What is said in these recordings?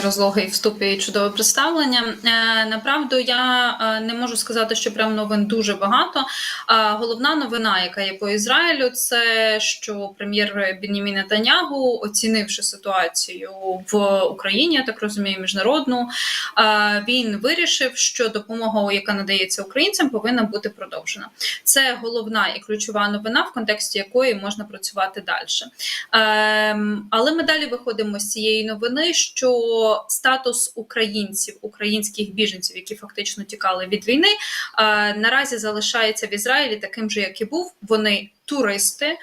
Розлогий вступ і чудове представлення. Е, Направду я е, не можу сказати, що прям новин дуже багато. Головна новина, яка є по Ізраїлю, це що прем'єр Бенімін Нетанягу, оцінивши ситуацію в Україні, я так розумію, міжнародну, е, він вирішив, що допомога, яка надається українцям, повинна бути продовжена. Це головна і ключова новина, в контексті якої можна працювати далі. Ем, але ми далі виходимо з цієї новини, що статус українців, українських біженців, які фактично тікали від війни, е, наразі залишається в Ізраїлі таким же, як і був. Вони туристи.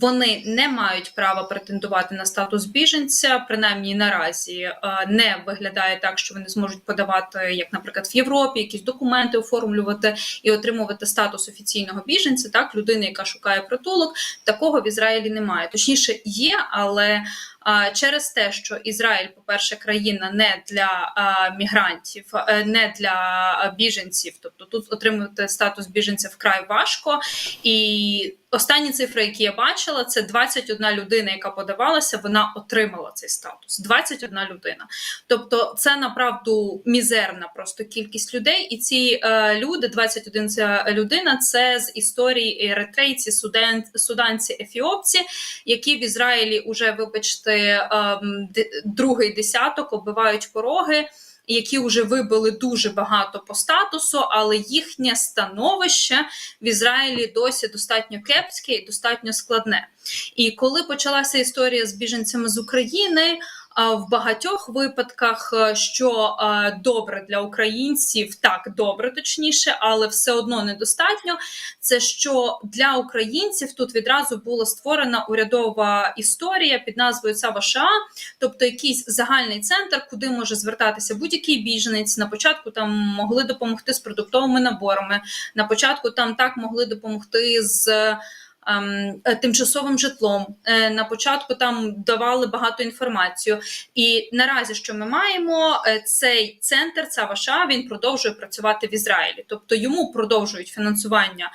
Вони не мають права претендувати на статус біженця, принаймні наразі е, не виглядає так, що вони зможуть подавати, як, наприклад, в Європі, якісь документи оформлювати і отримувати статус офіційного біженця, так людини, яка шукає притулок. Такого в Ізраїлі немає. Точніше, є, але через те, що Ізраїль, по-перше, країна не для мігрантів, е, не для біженців, тобто тут отримувати статус біженця вкрай важко. І останні цифри, які я бачила, це 21 людина, яка подавалася, вона отримала цей статус. 21 людина. Тобто, це направду мізерна просто кількість людей, і ці е, люди, 21 ця людина, це з історії еритрейці, суданці, ефіопці, які в Ізраїлі уже, вибачте, ем, другий десяток оббивають пороги. Які вже вибили дуже багато по статусу, але їхнє становище в Ізраїлі досі достатньо кепське і достатньо складне. І коли почалася історія з біженцями з України, в багатьох випадках, е, що е, добре для українців, так добре, точніше, але все одно недостатньо. Це що для українців тут відразу була створена урядова історія під назвою Цава США, тобто якийсь загальний центр, куди може звертатися будь-який біженець. На початку там могли допомогти з продуктовими наборами. На початку там так могли допомогти з. Ем, е, Тимчасовим житлом Е, на початку там давали багато інформацію, і наразі, що ми маємо, е, цей центр ЦАВАША він продовжує працювати в Ізраїлі, тобто йому продовжують фінансування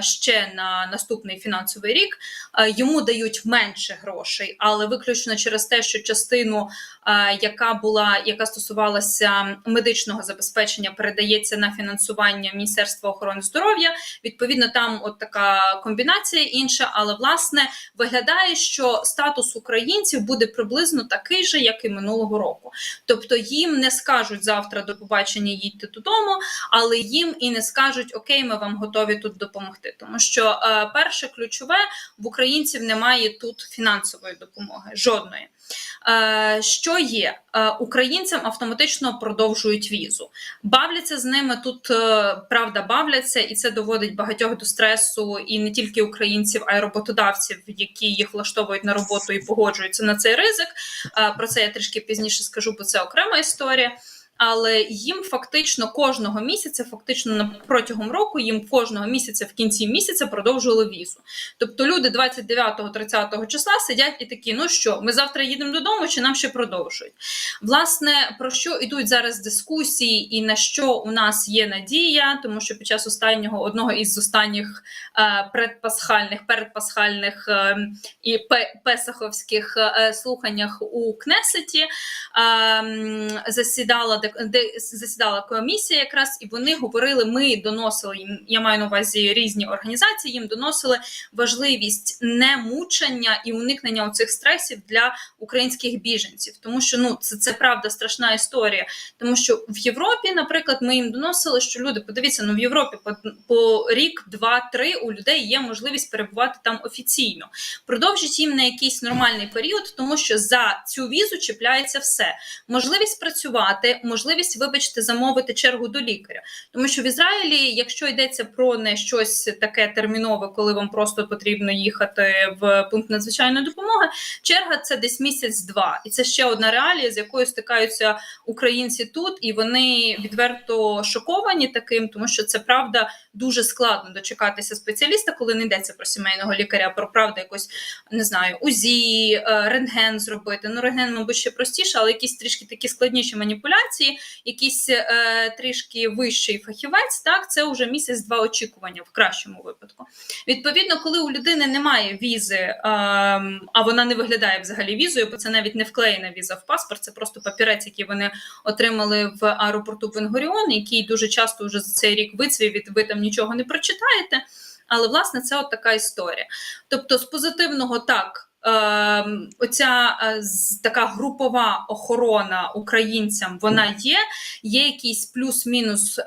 ще на наступний фінансовий рік. Йому дають менше грошей, але виключно через те, що частину, яка була яка стосувалася медичного забезпечення, передається на фінансування Міністерства охорони здоров'я. Відповідно, там от така комбінація інша, але власне виглядає, що статус українців буде приблизно такий же, як і минулого року. Тобто їм не скажуть завтра до побачення їдьте додому, але їм і не скажуть Окей, ми вам готові тут допомогти. Тому що е, перше ключове в українців немає тут фінансової допомоги, жодної. Е, що є? Е, українцям автоматично продовжують візу. Бавляться з ними тут, е, правда, бавляться, і це доводить багатьох до стресу, і не тільки українців, а й роботодавців, які їх влаштовують на роботу і погоджуються на цей ризик. Е, Про це я трішки пізніше скажу, бо це окрема історія. Але їм фактично кожного місяця, фактично протягом року, їм кожного місяця в кінці місяця продовжували візу. Тобто люди 29-30 числа сидять і такі: ну що, ми завтра їдемо додому, чи нам ще продовжують? Власне, про що йдуть зараз дискусії, і на що у нас є надія, тому що під час останнього одного із останніх е, предпасхальних, передпасхальних е, і пе- песаховських е, слуханнях у Кнесеті е, засідала де, засідала комісія, якраз і вони говорили. Ми доносили їм. Я маю на увазі різні організації. Їм доносили важливість немучення і уникнення цих стресів для українських біженців, тому що ну це, це правда страшна історія. Тому що в Європі, наприклад, ми їм доносили, що люди подивіться, ну в Європі по, по рік, два-три у людей є можливість перебувати там офіційно. Продовжіть їм на якийсь нормальний період, тому що за цю візу чіпляється все. Можливість працювати, можливість, вибачте, замовити чергу до лікаря. Тому що в Ізраїлі, якщо йдеться про не щось таке термінове, коли вам просто потрібно їхати в пункт надзвичайної допомоги, черга це десь місяць-два. І це ще одна реалія, з якою стикаються українці тут, і вони відверто шоковані таким, тому що це правда дуже складно дочекатися спеціаліста, коли не йдеться про сімейного лікаря, про правда якось не знаю, УЗІ, е, рентген зробити. Ну, рентген, мабуть, ще простіше, але якісь трішки такі складніші маніпуляції. Якийсь е, трішки вищий фахівець, так це вже місяць-два очікування в кращому випадку. Відповідно, коли у людини немає візи, е, а вона не виглядає взагалі візою, бо це навіть не вклеєна віза в паспорт, це просто папірець, який вони отримали в аеропорту Бенгоріон, який дуже часто вже за цей рік вицвів, і ви там нічого не прочитаєте. Але власне це от така історія. Тобто, з позитивного так. Е, оця е, така групова охорона українцям вона є. Є якісь плюс-мінус е,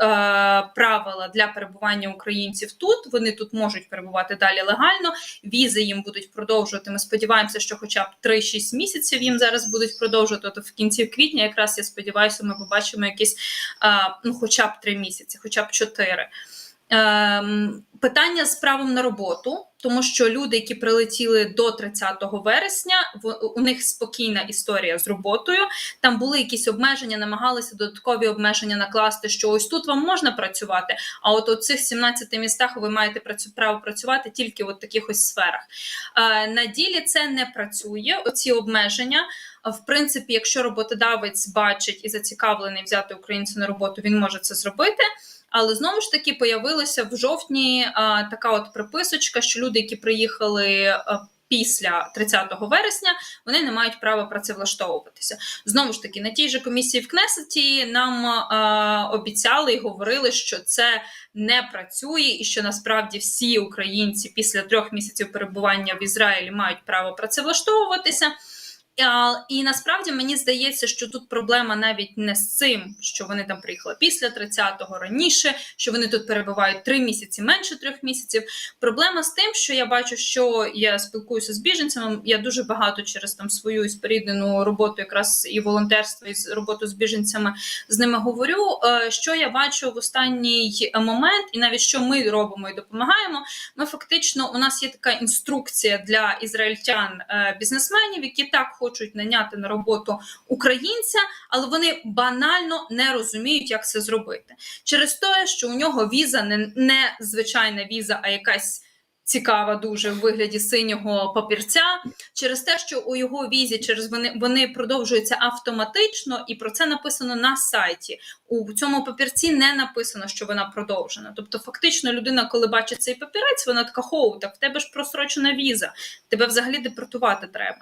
правила для перебування українців тут. Вони тут можуть перебувати далі легально. Візи їм будуть продовжувати. Ми сподіваємося, що хоча б 3-6 місяців їм зараз будуть продовжувати. То в кінці квітня, якраз я сподіваюся, ми побачимо якісь е, ну, хоча б 3 місяці, хоча б 4. Ем, питання з правом на роботу, тому що люди, які прилетіли до 30 вересня, у них спокійна історія з роботою. Там були якісь обмеження, намагалися додаткові обмеження накласти, що ось тут вам можна працювати, а от у цих 17 містах ви маєте право працювати тільки в таких ось сферах. Е, на ділі це не працює. Оці обмеження. В принципі, якщо роботодавець бачить і зацікавлений взяти українця на роботу, він може це зробити. Але знову ж таки появилася в жовтні а, така от приписочка, що люди, які приїхали після 30 вересня, вони не мають права працевлаштовуватися. Знову ж таки, на тій же комісії в Кнесеті нам а, обіцяли і говорили, що це не працює, і що насправді всі українці після трьох місяців перебування в Ізраїлі мають право працевлаштовуватися. І насправді мені здається, що тут проблема навіть не з цим, що вони там приїхали після 30-го раніше, що вони тут перебувають три місяці, менше трьох місяців. Проблема з тим, що я бачу, що я спілкуюся з біженцями. Я дуже багато через там свою споріднену роботу, якраз і волонтерство, і роботу з біженцями з ними говорю. е, Що я бачу в останній момент, і навіть що ми робимо і допомагаємо. Ми фактично у нас є така інструкція для ізраїльтян е, бізнесменів, які так хочуть наняти на роботу українця, але вони банально не розуміють, як це зробити. Через те, що у нього віза не, не звичайна віза, а якась. Цікава дуже в вигляді синього папірця через те, що у його візі через вони вони продовжуються автоматично, і про це написано на сайті. У цьому папірці не написано, що вона продовжена. Тобто, фактично, людина, коли бачить цей папірець, вона така хоу, так в тебе ж просрочена віза, тебе взагалі депортувати треба.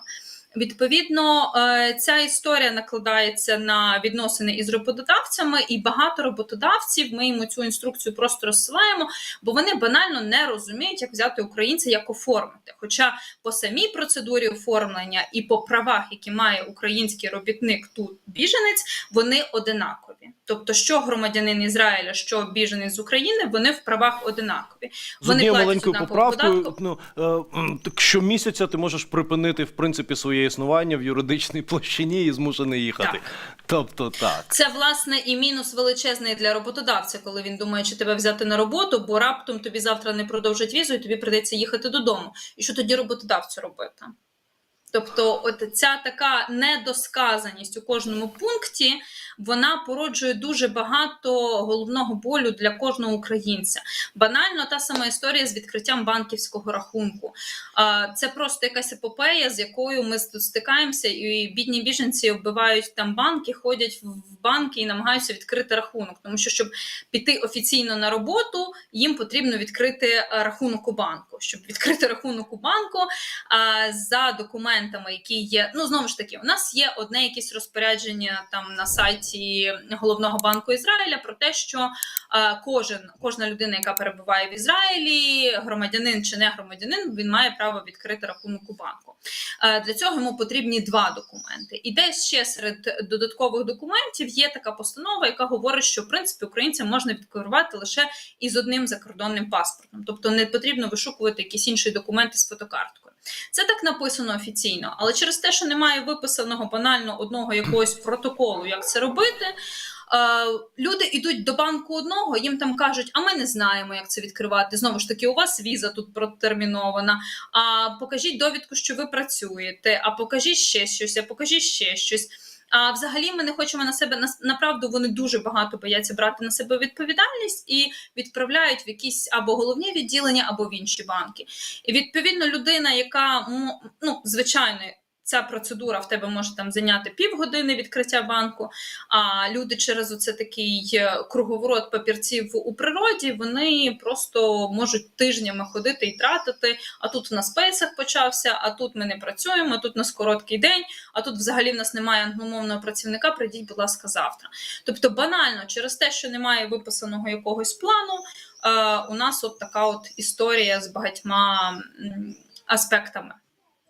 Відповідно, е, ця історія накладається на відносини із роботодавцями, і багато роботодавців ми йому цю інструкцію просто розсилаємо, бо вони банально не розуміють, як взяти українця, як оформити. Хоча по самій процедурі оформлення і по правах, які має український робітник тут біженець, вони одинакові. Тобто, що громадянин Ізраїля, що біженець з України, вони в правах одинакові. Вони маленькою поправкою, ну е, так щомісяця ти можеш припинити в принципі своє існування в юридичній площині і змушений їхати. Так. Тобто так. Це власне і мінус величезний для роботодавця, коли він думає, чи тебе взяти на роботу, бо раптом тобі завтра не продовжать візу, і тобі прийдеться їхати додому. І що тоді роботодавцю робити? Тобто, от ця така недосказаність у кожному пункті вона породжує дуже багато головного болю для кожного українця. Банально та сама історія з відкриттям банківського рахунку. Це просто якась епопея, з якою ми стикаємося, і бідні біженці оббивають там банки, ходять в банки і намагаються відкрити рахунок. Тому що, щоб піти офіційно на роботу, їм потрібно відкрити е, рахунок у банку. Щоб відкрити рахунок у банку за документами, які є. Ну знову ж таки, у нас є одне якесь розпорядження там на сайті головного банку Ізраїля про те, що е, кожен кожна людина, яка перебуває в Ізраїлі, громадянин чи не громадянин, він має право відкрити рахунок у банку. Е, Для цього йому потрібні два документи. І десь ще серед додаткових документів є така постанова, яка говорить, що в принципі українцям можна відкривати лише із одним закордонним паспортом, тобто не потрібно вишукувати якісь інші документи з фотокарткою. Це так написано офіційно, але через те, що немає виписаного банально одного якогось протоколу, як це робити. е, Люди йдуть до банку одного, їм там кажуть, а ми не знаємо, як це відкривати. Знову ж таки, у вас віза тут протермінована. А покажіть довідку, що ви працюєте, а покажіть ще щось, а покажіть ще щось. А взагалі ми не хочемо на себе направду вони дуже багато бояться брати на себе відповідальність і відправляють в якісь або головні відділення, або в інші банки. І відповідно людина, яка ну звичайно Ця процедура в тебе може там зайняти півгодини відкриття банку. А люди через оце такий е, круговорот папірців у природі вони просто можуть тижнями ходити і тратити. А тут в нас пейсах почався, а тут ми не працюємо, а тут у нас короткий день, а тут взагалі в нас немає англомовного працівника. Прийдіть, будь ласка, завтра. Тобто, банально через те, що немає виписаного якогось плану, е, у нас от така от історія з багатьма аспектами.